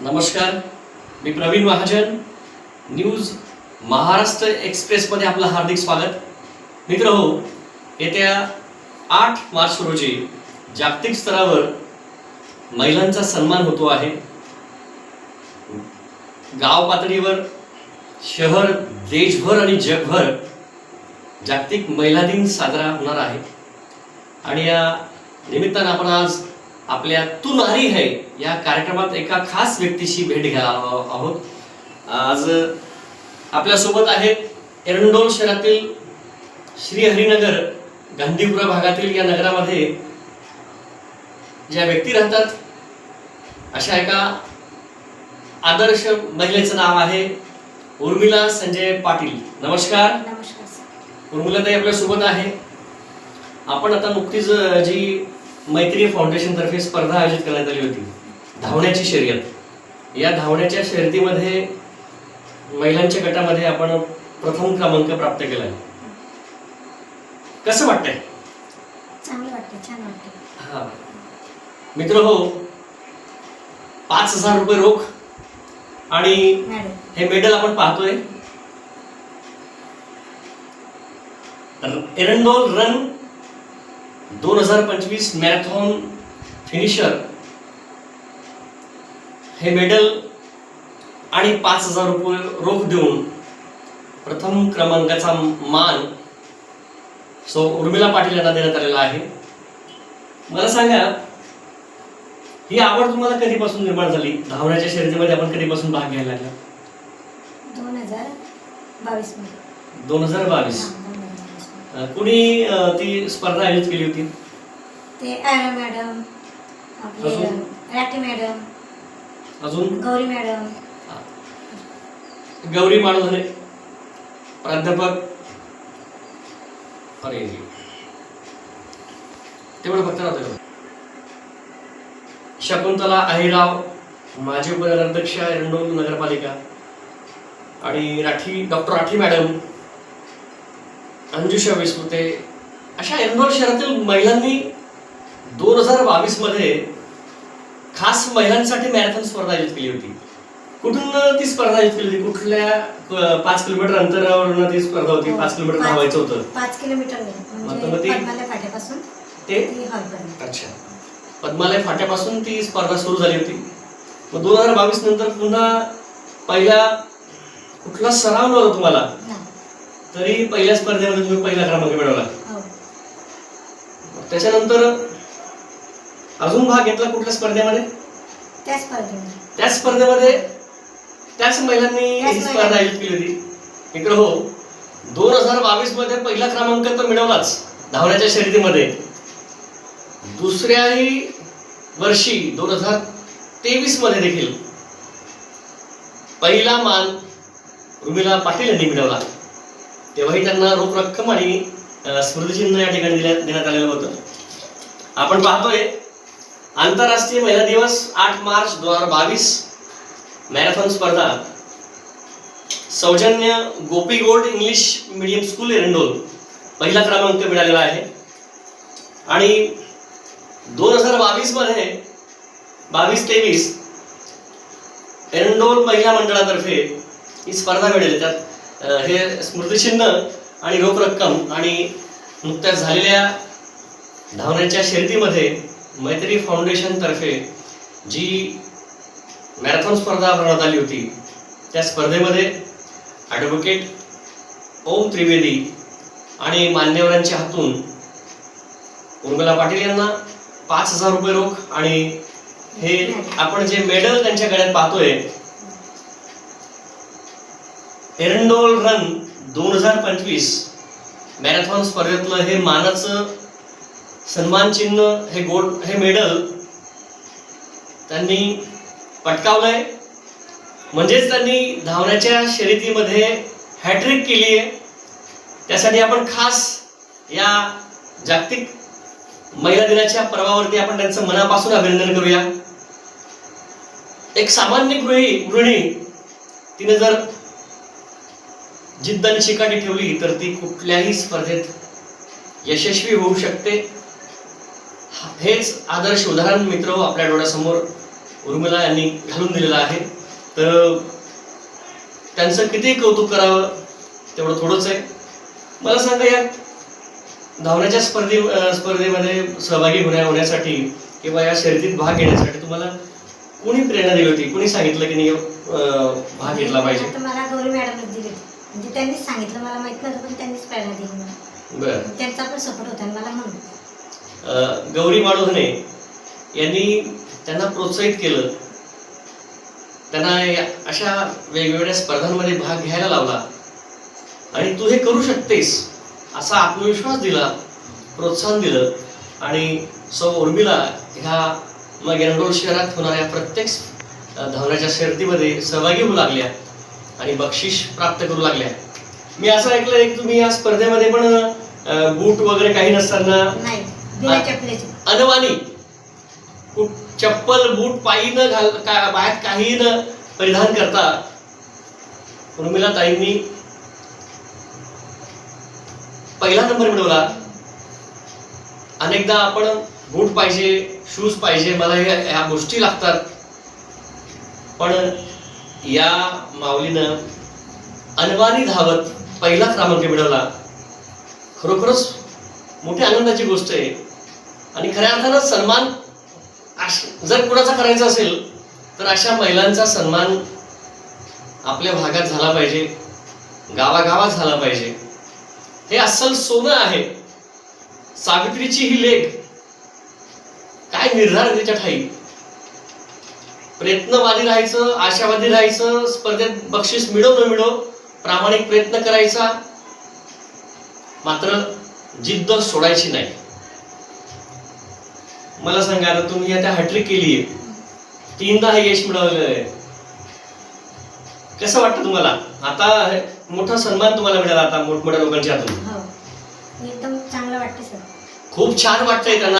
नमस्कार. मी प्रवीण महाजन. न्यूज महाराष्ट्र एक्सप्रेसमध्ये आपलं हार्दिक स्वागत. मित्र हो येत्या आठ मार्च रोजी जागतिक स्तरावर महिलांचा सन्मान होतो आहे. गाव पातळीवर शहर देशभर आणि जगभर जागतिक महिला दिन साजरा होणार आहे. आणि या निमित्तानं आपण आज आपल्या तू नारी है या कार्यक्रमात एका खास व्यक्तीशी भेट घ्यायला आलो आहोत. आज आपल्यासोबत आहेत एरंडोल शहरातील श्रीहरिनगर गांधीपुरा भागातील या नगरामध्ये ज्या व्यक्ती राहतात अशा एका आदर्श महिलेचं नाव आहे उर्मिला संजय पाटील. नमस्कार. नमस्कार उर्मिलाताई आपल्यासोबत आहे. आपण आता नुकतीच जी मैत्री फाउंडेशन तर्फे स्पर्धा आयोजित करण्यात आली होती. धावण्याची शर्यत. या धावण्याच्या शर्यतीमध्ये महिलांच्या गटामध्ये आपण प्रथम क्रमांक प्राप्त केला कसं वाटतंय? हा. मित्र हो पाच हजार रुपये रोख आणि हे मेडल आपण पाहतोय. एरंडोल रन दोन हजार पंचवीस मॅरेथॉन फिनिशर हे मेडल आणि पाच हजार रुपये रोख देऊन प्रथम क्रमांकाचा मान सो उर्मिला पाटील यांना देण्यात आलेला आहे. मला सांगा ही आवड तुम्हाला कधीपासून निर्माण झाली? धावण्याच्या शर्यतीमध्ये आपण कधीपासून भाग घ्यायला लागला? दोन हजार बावीसमध्ये. दोन हजार बावीस हा, दोन हजार बावीसमध्ये. अं, कुणी ती स्पर्धा आयोजित केली होती? ते आयरा मॅडम आपले अजून? राठी मॅडम अजून? गौरी मॅडम. गौरी माळधरे प्राध्यापक. अरे. तेवढं फक्त नव्हतं शकुंतला अहिराव माजी उपनगराध्यक्ष एरंडोल नगरपालिका आणि राठी डॉक्टर राठी मॅडम. अंजुषा विस्मृते. अशा एरंडोल शहरातील महिलांनी दोन हजार बावीसमध्ये खास महिलांसाठी मॅरेथॉन स्पर्धा आयोजित केली होती. कुठून ती स्पर्धा आयोजित केली होती? कुठल्या पाच किलोमीटर अंतरावरून ती स्पर्धा होती? पाच किलोमीटर धावायचं होतं. पाच किलोमीटर म्हणजे ती- अच्छा. पद्मालय फाट्यापासून ती स्पर्धा सुरू झाली होती. मग दोन हजार बावीस नंतर पुन्हा पहिला कुठला सराव नव्हता तुम्हाला. तरी पहिल्या स्पर्धेमध्ये तुम्ही पहिला क्रमांक मिळवला. हो. त्याच्यानंतर अजून भाग घेतला कुठल्या स्पर्धेमध्ये? त्या स्पर्धेमध्ये. त्याच स्पर्धेमध्ये त्याच महिलांनी ही स्पर्धा. आयोजित केली होती. मित्र हो. दोन हजार बावीसमध्ये पहिला क्रमांक तर मिळवलाच धावण्याच्या शर्यतीमध्ये. दुसऱ्याही वर्षी दोन हजार तेवीसमध्ये देखील पहिला मान रुमिला पाटील यांनी मिळवला. तेव्हाही त्यांना रोख रक्कम आणि स्मृतिचिन्ह या ठिकाणी दिल्या- देण्यात आलेलं होतं. आपण पाहतोय आंतरराष्ट्रीय महिला दिवस आठ मार्च दोन हजार बावीस मॅरेथॉन स्पर्धा. सौजन्य Gopi gold English medium school Erandol. पहिला क्रमांक मिळालेला आहे. आणि दोन हजार बावीसमध्ये बावीस तेवीस एरंडोल महिला मंडळातर्फे ही स्पर्धा मिळेल. त्यात हे स्मृतिचिन्ह आणि रोख रक्कम आणि नुकत्याच झालेल्या धावण्याच्या शर्यतीमध्ये मैत्री फाउंडेशन तर्फे जी मॅरेथॉन स्पर्धा भरवण्यात आली होती त्या स्पर्धेमध्ये ॲडव्होकेट ओम त्रिवेदी आणि मान्यवरांच्या हातून उर्मिला पाटील यांना पाच हजार रुपये रोख आणि हे आपण जे मेडल त्यांच्या गळ्यात पाहतोय एरंडोल रन दोन हजार पंचवीस. मॅरेथॉन स्पर्धेतलं हे मानाचं सन्मान चिन्ह हे गोल्ड हे मेडल त्यांनी पटकावलंय. म्हणजेच त्यांनी धावण्याच्या शर्यतीमध्ये हॅट्रिक केली आहे त्यासाठी आपण खास या जागतिक महिला दिनाच्या पर्वावरती आपण त्यांचं मनापासून अभिनंदन करूया. एक सामान्य गृही गृहिणी तिने जर जिद्द आणि ठेवली तर ती कुठल्याही स्पर्धेत यशस्वी होऊ शकते. हेच आदर्श उदाहरण मित्र आपल्या डोळ्यासमोर उर्मिला यांनी घालून दिलेला आहे. तर त्यांचं किती कौतुक करावं तेवढं थोडंच आहे. मला सांगा या धावण्याच्या स्पर्धे स्पर्धेमध्ये सहभागी होण्या होण्यासाठी किंवा या शर्यतीत भाग घेण्यासाठी तुम्हाला कोणी प्रेरणा दिली होती? कोणी सांगितलं की नाही भाग घेतला पाहिजे? म्हणजे त्यांनीच सांगितलं मला माहीत नव्हतं पण त्यांनीच प्रेरणा दिली मला. बरं. त्यांचा पण सपोर्ट होता मला म्हणून. अं, गौरी माडोहने यांनी त्यांना प्रोत्साहित केलं. त्यांना या- अशा वेगवेगळ्या स्पर्धांमध्ये भाग घ्यायला लावला. आणि तू हे करू शकतेस असा आत्मविश्वास दिला प्रोत्साहन दिलं. आणि सौ उर्मिला ह्या मग एरंडोल शहरात होणाऱ्या प्रत्येक अं, धावण्याच्या शर्यतीमध्ये सहभागी होऊ लागल्या. आणि बक्षीस प्राप्त करू लागल्या. मी असं ऐकलं की तुम्ही या स्पर्धेमध्ये पण बूट वगैरे काही नसताना अनवाणी. चप्पल बूट पायी न घाल का बाहेर काही न परिधान करता. उर्मिला ताईंनी पहिला नंबर मिळवला. अनेकदा आपण बूट पाहिजे शूज पाहिजे मला ह्या गोष्टी लागतात. पण या माऊलीनं अनवानी धावत पहिला क्रमांक मिळवला. खरोखरच मोठ्या आनंदाची गोष्ट आहे. आणि खऱ्या अर्थानं सन्मान अश- जर कुणाचा करायचा असेल तर अशा महिलांचा सन्मान आपल्या भागात झाला पाहिजे. गावागावात झाला पाहिजे. हे अस्सल सोनं आहे. सावित्रीची ही लेख काय निर्धार त्याच्या ठाई प्रयत्नवादी राहायचं आशावादी राहायचं स्पर्धेत बक्षीस मिळो न मिळो प्रामाणिक प्रयत्न करायचा. मात्र जिद्द सोडायची नाही. मला सांगा आता तुम्ही आता हॅट्रिक केली आहे तीनदा हे यश मिळवलेलं आहे. कसं वाटतं तुम्हाला? आता मोठा सन्मान तुम्हाला मिळाला आता मोठमोठ्या लोकांच्या हातून. हो. एकदम चांगलं वाटतं सर. खूप छान वाटतंय त्यांना.